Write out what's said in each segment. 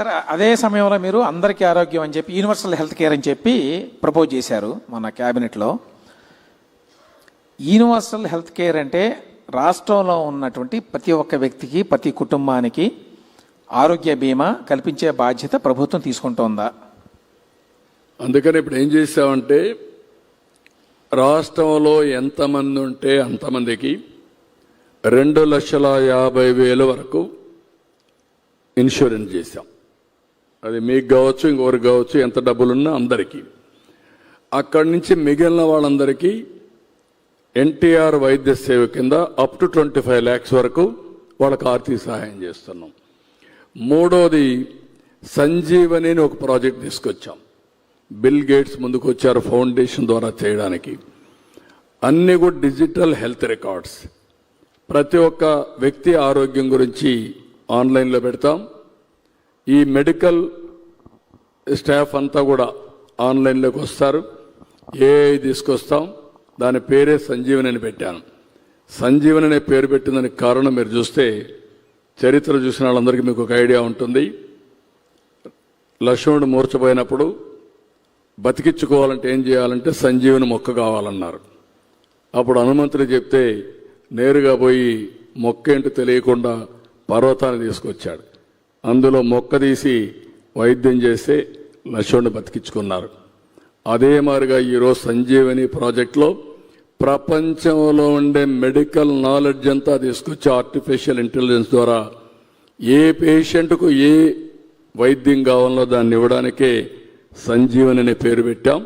సరే అదే సమయంలో మీరు అందరికీ ఆరోగ్యం అని చెప్పి యూనివర్సల్ హెల్త్ కేర్ అని చెప్పి ప్రపోజ్ చేశారు మన క్యాబినెట్లో యూనివర్సల్ హెల్త్ కేర్ అంటే రాష్ట్రంలో ఉన్నటువంటి ప్రతి ఒక్క వ్యక్తికి ప్రతి కుటుంబానికి ఆరోగ్య బీమా కల్పించే బాధ్యత ప్రభుత్వం తీసుకుంటోందా? అందుకని ఇప్పుడు ఏం చేసామంటే రాష్ట్రంలో ఎంతమంది ఉంటే అంతమందికి రెండు లక్షల యాభై వేల వరకు ఇన్సూరెన్స్ చేశాం. అది మీకు కావచ్చు ఇంకొకరికి కావచ్చు ఎంత డబ్బులున్నా అందరికీ. అక్కడి నుంచి మిగిలిన వాళ్ళందరికీ ఎన్టీఆర్ వైద్య సేవ కింద up to twenty five lakhs వరకు వాళ్ళకి ఆర్థిక సహాయం చేస్తున్నాం. మూడోది సంజీవని అని ఒక ప్రాజెక్ట్ తీసుకొచ్చాం. బిల్ గేట్స్ ముందుకు వచ్చారు ఫౌండేషన్ ద్వారా చేయడానికి. అన్ని కూడా డిజిటల్ హెల్త్ రికార్డ్స్. ప్రతి ఒక్క వ్యక్తి ఆరోగ్యం గురించి ఆన్లైన్లో పెడతాం. ఈ మెడికల్ స్టాఫ్ అంతా కూడా ఆన్లైన్లోకి వస్తారు. ఏఐ తీసుకొస్తాం. దాని పేరే సంజీవని అని పెట్టాను. సంజీవని అనే పేరు పెట్టిందని కారణం మీరు చూస్తే చరిత్ర చూసిన వాళ్ళందరికీ మీకు ఒక ఐడియా ఉంటుంది. లక్ష్మణుడు మూర్చపోయినప్పుడు బతికించుకోవాలంటే ఏం చేయాలంటే సంజీవని మొక్క కావాలన్నారు. అప్పుడు హనుమంతుడు చెప్తే నేరుగా పోయి మొక్క ఏంటో తెలియకుండా పర్వతాన్ని తీసుకొచ్చాడు. అందులో మొక్క తీసి వైద్యం చేస్తే లక్ష్మణుడు బతికించుకున్నారు. అదే మాదిరిగా ఈరోజు సంజీవని ప్రాజెక్ట్లో ప్రపంచంలో ఉండే మెడికల్ నాలెడ్జ్ అంతా తీసుకొచ్చి ఆర్టిఫిషియల్ ఇంటెలిజెన్స్ ద్వారా ఏ పేషెంట్కు ఏ వైద్యం కావాలో దాన్ని ఇవ్వడానికే సంజీవని అనే పేరు పెట్టాం.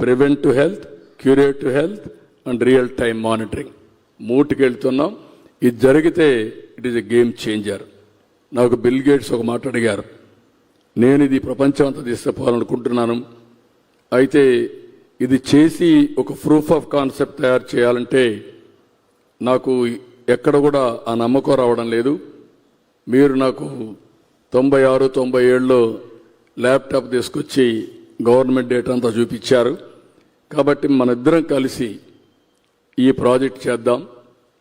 Prevent to health curate to health and real time monitoring. మూటికి వెళ్తున్నాం ఇది జరిగితే it is a game changer. నాకు బిల్ గేట్స్ ఒక మాట అడిగారు. నేను ఇది ప్రపంచం అంతా తీసుకుపోవాలనుకుంటున్నాను అయితే ఇది చేసి ఒక ప్రూఫ్ ఆఫ్ కాన్సెప్ట్ తయారు చేయాలంటే నాకు ఎక్కడ కూడా ఆ నమ్మకం రావడం లేదు. మీరు నాకు తొంభై ఆరు తొంభై ఏడులో ల్యాప్టాప్ తీసుకొచ్చి గవర్నమెంట్ డేటా అంతా చూపించారు. కాబట్టి మన ఇద్దరం కలిసి ఈ ప్రాజెక్ట్ చేద్దాం.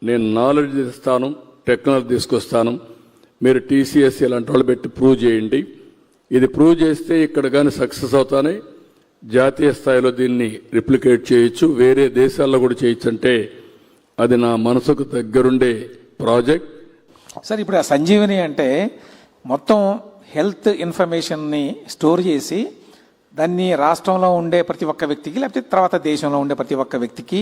నేను నాలెడ్జ్ ఇస్తాను టెక్నాలజీ తీసుకొస్తాను. మీరు టీసీఎస్ ఇలాంటి వాళ్ళు పెట్టి ప్రూవ్ చేయండి. ఇది ప్రూవ్ చేస్తే ఇక్కడ కానీ సక్సెస్ అవుతానే జాతీయ స్థాయిలో దీన్ని రిప్లికేట్ చేయొచ్చు. వేరే దేశాల్లో కూడా చేయొచ్చు అంటే అది నా మనసుకు దగ్గరుండే ప్రాజెక్ట్ సార్ ఇప్పుడు ఆ సంజీవని అంటే మొత్తం హెల్త్ ఇన్ఫర్మేషన్ని స్టోర్ చేసి దాన్ని రాష్ట్రంలో ఉండే ప్రతి ఒక్క వ్యక్తికి లేకపోతే తర్వాత దేశంలో ఉండే ప్రతి ఒక్క వ్యక్తికి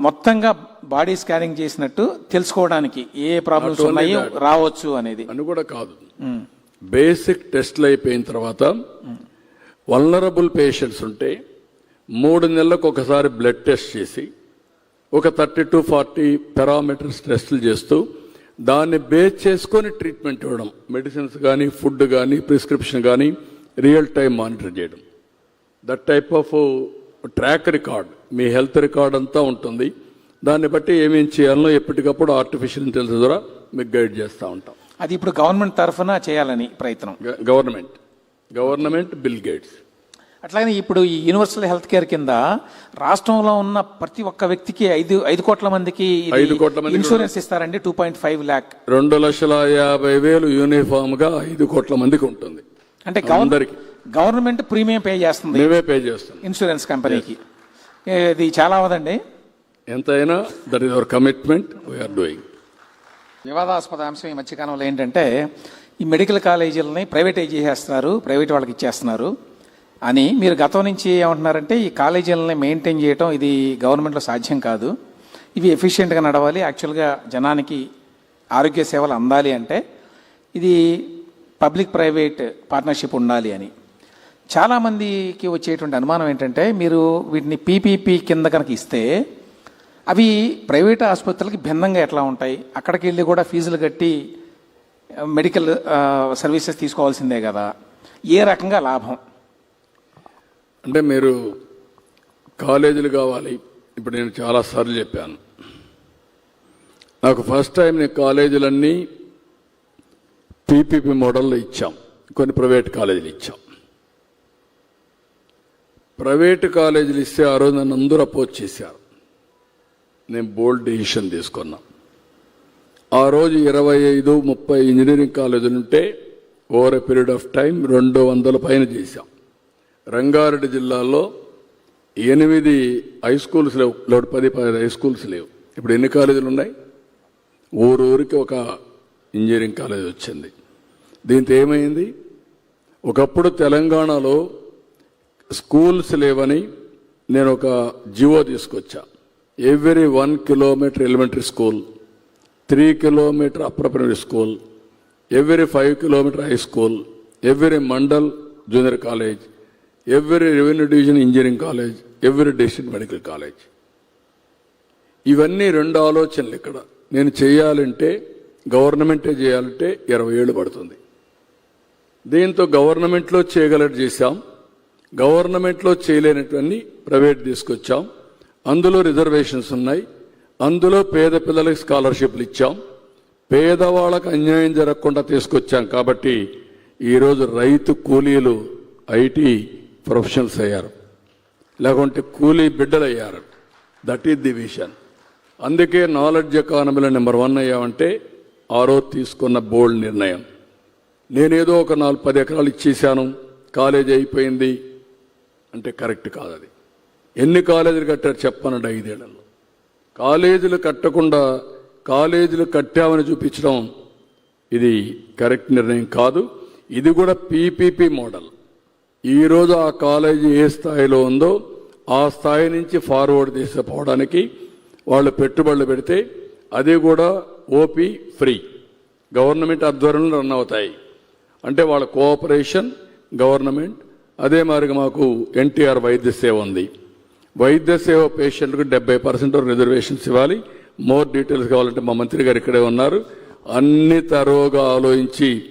మొత్తంగా బాడీ స్కానింగ్ చేసినట్టు తెలుసుకోవడానికి ఏ ప్రాబ్లమ్స్ ఉన్నాయో. రావచ్చు అనేది. అని కూడా కాదు. బేసిక్ టెస్ట్లు అయిపోయిన తర్వాత వల్నరబుల్ పేషెంట్స్ ఉంటే మూడు నెలలకు ఒకసారి బ్లడ్ టెస్ట్ చేసి ఒక థర్టీ టు ఫార్టీ పారామీటర్స్ టెస్టులు చేస్తూ దాన్ని బేస్ చేసుకొని ట్రీట్మెంట్ ఇవ్వడం మెడిసిన్స్ కానీ ఫుడ్ కానీ ప్రిస్క్రిప్షన్ కానీ రియల్ టైం మానిటర్ చేయడం. That type of track record me health record అంతా ఉంటుంది. దాన్ని బట్టి ఏమేం చేయాలో ఎప్పటికప్పుడు ఆర్టిఫిషియల్ ఇంటెలిజెన్స్ ద్వారా మీకు గైడ్ చేస్తూ ఉంటాం. అది ఇప్పుడు గవర్నమెంట్ తరఫున చేయాలని ప్రయత్నం. గవర్నమెంట్. Government Bill Gates. అట్లాగే ఇప్పుడు ఈ యూనివర్సల్ హెల్త్ కేర్ కింద రాష్ట్రంలో ఉన్న ప్రతి ఒక్క వ్యక్తికి ఐదు ఐదు కోట్ల మందికి ఐదు కోట్ల మందికి ఇన్సూరెన్స్ ఇస్తారండి. Two point five lakh. రెండు లక్షల యాభై వేలు యూనిఫామ్గా ఐదు కోట్ల మందికి ఉంటుంది. అంటే. గవర్నమెంట్ ప్రీమియం పే చేస్తుంది. మేమే పే చేస్తాం ఇన్సూరెన్స్ కంపెనీకి. ఇది చాలా అవదండి ఎంతైనా that is our commitment we're doing వివాదాస్పద అంశం ఈ మధ్యకాలంలో ఏంటంటే ఈ మెడికల్ కాలేజీలని ప్రైవేటైజ్ చేసేస్తున్నారు ప్రైవేట్ వాళ్ళకి ఇచ్చేస్తున్నారు అని మీరు గతం నుంచి ఏమంటున్నారంటే ఈ కాలేజీలని మెయింటైన్ చేయడం ఇది గవర్నమెంట్లో సాధ్యం కాదు. ఇవి ఎఫిషియెంట్గా నడవాలి యాక్చువల్గా జనానికి ఆరోగ్య సేవలు అందాలి అంటే ఇది పబ్లిక్ ప్రైవేట్ పార్ట్నర్షిప్ ఉండాలి అని. చాలామందికి వచ్చేటువంటి అనుమానం ఏంటంటే మీరు వీటిని పీపీపీ కింద కనుక ఇస్తే అవి ప్రైవేట్ ఆసుపత్రులకి భిన్నంగా ఎట్లా ఉంటాయి? అక్కడికి వెళ్ళి కూడా ఫీజులు కట్టి మెడికల్ సర్వీసెస్ తీసుకోవాల్సిందే కదా. ఏ రకంగా లాభం? అంటే మీరు కాలేజీలు కావాలి. ఇప్పుడు నేను చాలా సార్లు చెప్పాను. నాకు ఫస్ట్ టైం నేను కాలేజీలన్నీ పీపీపీ మోడల్లో ఇచ్చాం. కొన్ని ప్రైవేట్ కాలేజీలు ఇచ్చాం. ప్రైవేట్ కాలేజీలు ఇస్తే ఆ రోజు నన్ను అందరూ అపోజ్ చేశారు. నేను బోల్డ్ డెసిషన్ తీసుకున్నా. ఆ రోజు ఇరవై ఐదు ముప్పై ఇంజనీరింగ్ కాలేజీలు ఉంటే over a period of time రెండు వందల పైన చేశాం. రంగారెడ్డి జిల్లాలో ఎనిమిది హై స్కూల్స్ లేవు. లేవు పది పది హై స్కూల్స్ లేవు. ఇప్పుడు ఎన్ని కాలేజీలు ఉన్నాయి? ఊరు ఊరికి ఒక ఇంజనీరింగ్ కాలేజ్ వచ్చింది. దీంతో ఏమైంది? ఒకప్పుడు తెలంగాణలో స్కూల్స్ లేవని నేను ఒక జివో తీసుకొచ్చా. Every one kilometre elementary school three kilometre upper primary school every five kilometre high school every mandal junior college every revenue division engineering college every district medical college. ఇవన్నీ రెండు ఆలోచనలు ఇక్కడ. నేను చేయాలంటే గవర్నమెంటే చేయాలంటే ఇరవై ఏళ్ళు పడుతుంది. దీంతో గవర్నమెంట్లో చేయగలట్టు చేశాం. గవర్నమెంట్లో చేయలేనటువంటి ప్రైవేట్ తీసుకొచ్చాం. అందులో రిజర్వేషన్స్ ఉన్నాయి. అందులో పేద పిల్లలకి స్కాలర్షిప్లు ఇచ్చాం. పేదవాళ్ళకు అన్యాయం జరగకుండా తీసుకొచ్చాం కాబట్టి ఈరోజు రైతు కూలీలు ఐటీ ప్రొఫెషనల్స్ అయ్యారు. లేకుంటే కూలీ బిడ్డలు అయ్యారు దట్ ఈస్ ది విషన్ అందుకే నాలెడ్జ్ ఎకానమీలో నెంబర్ వన్ అయ్యామంటే ఆ రోజు తీసుకున్న బోల్డ్ నిర్ణయం. నేనేదో ఒక నాలుగు పది ఎకరాలు ఇచ్చేసాను కాలేజీ అయిపోయింది. అంటే కరెక్ట్ కాదు అది ఎన్ని కాలేజీలు కట్టారు చెప్పనండి ఐదేళ్ళలో. కాలేజీలు కట్టకుండా కాలేజీలు కట్టామని చూపించడం ఇది కరెక్ట్ నిర్ణయం కాదు. ఇది కూడా పీపీపీ మోడల్. ఈరోజు ఆ కాలేజీ ఏ స్థాయిలో ఉందో ఆ స్థాయి నుంచి ఫార్వర్డ్ తీసుకుపోవడానికి వాళ్ళు పెట్టుబడులు పెడితే అది కూడా ఓపీ ఫ్రీ. గవర్నమెంట్ ఆధ్వర్యంలో రన్ అవుతాయి. అంటే వాళ్ళ కోఆపరేషన్ గవర్నమెంట్ అదే మాదిరిగా మాకు ఎన్టీఆర్ వైద్య సేవ ఉంది. వైద్య సేవ పేషెంట్కు డెబ్బై పర్సెంట్ రిజర్వేషన్స్ ఇవ్వాలి. మోర్ డీటెయిల్స్ కావాలంటే మా మంత్రి గారు ఇక్కడే ఉన్నారు. అన్ని తరోగా ఆలోచించి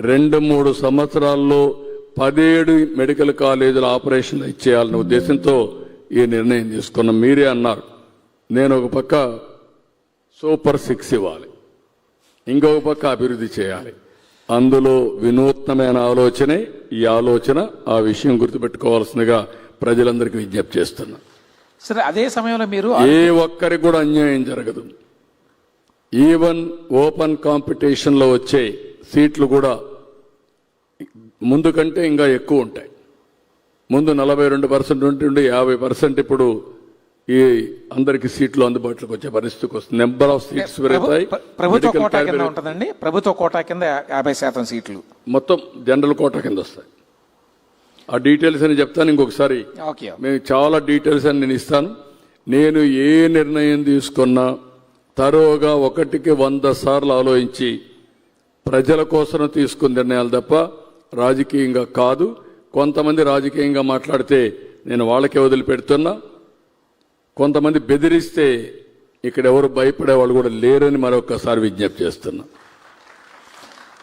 రెండు మూడు సంవత్సరాల్లో పదిహేడు మెడికల్ కాలేజీల ఆపరేషన్లు ఇచ్చేయాలనే ఉద్దేశంతో ఈ నిర్ణయం తీసుకున్నాం. మీరే అన్నారు. నేను ఒక పక్క సూపర్ సిక్స్ ఇవ్వాలి. ఇంకొక పక్క అభివృద్ధి చేయాలి. అందులో వినూత్నమైన ఆలోచనే ఈ ఆలోచన ఆ విషయం గుర్తుపెట్టుకోవాల్సిందిగా ప్రజలందరికీ విజ్ఞప్తి చేస్తున్నా. సరే అదే సమయంలో మీరు ఏ ఒక్కరికి కూడా అన్యాయం జరగదు. ఈవెన్ ఓపెన్ కాంపిటీషన్లో వచ్చే సీట్లు కూడా ముందు కంటే ఇంకా ఎక్కువ ఉంటాయి. ముందు నలభై రెండు పర్సెంట్ ఉంటుండే యాభై పర్సెంట్ ఇప్పుడు ఈ అందరికి సీట్లు అందుబాటులోకి వచ్చే పరిస్థితికి వస్తుంది. నెంబర్ ఆఫ్ సీట్స్ పెరుగుతాయి. ప్రభు- ప్రభుత్వ కోటా కింద ఉంటుందండి. ప్రభుత్వ కోటా కింద యాభై శాతం సీట్లు. మొత్తం జనరల్ కోటా కింద వస్తాయి. ఆ డీటెయిల్స్ అని చెప్తాను ఇంకొకసారి. ఓకే. మేము చాలా డీటెయిల్స్ అని నేను ఇస్తాను. నేను ఏ నిర్ణయం తీసుకున్నా తరోగా ఒకటికి వంద సార్లు ఆలోచించి ప్రజల కోసం తీసుకున్న నిర్ణయాలు తప్ప రాజకీయంగా కాదు. కొంతమంది రాజకీయంగా మాట్లాడితే నేను వాళ్ళకే వదిలిపెడుతున్నా. కొంతమంది బెదిరిస్తే ఇక్కడ ఎవరు భయపడే వాళ్ళు కూడా లేరని మరొకసారి విజ్ఞప్తి చేస్తున్నా.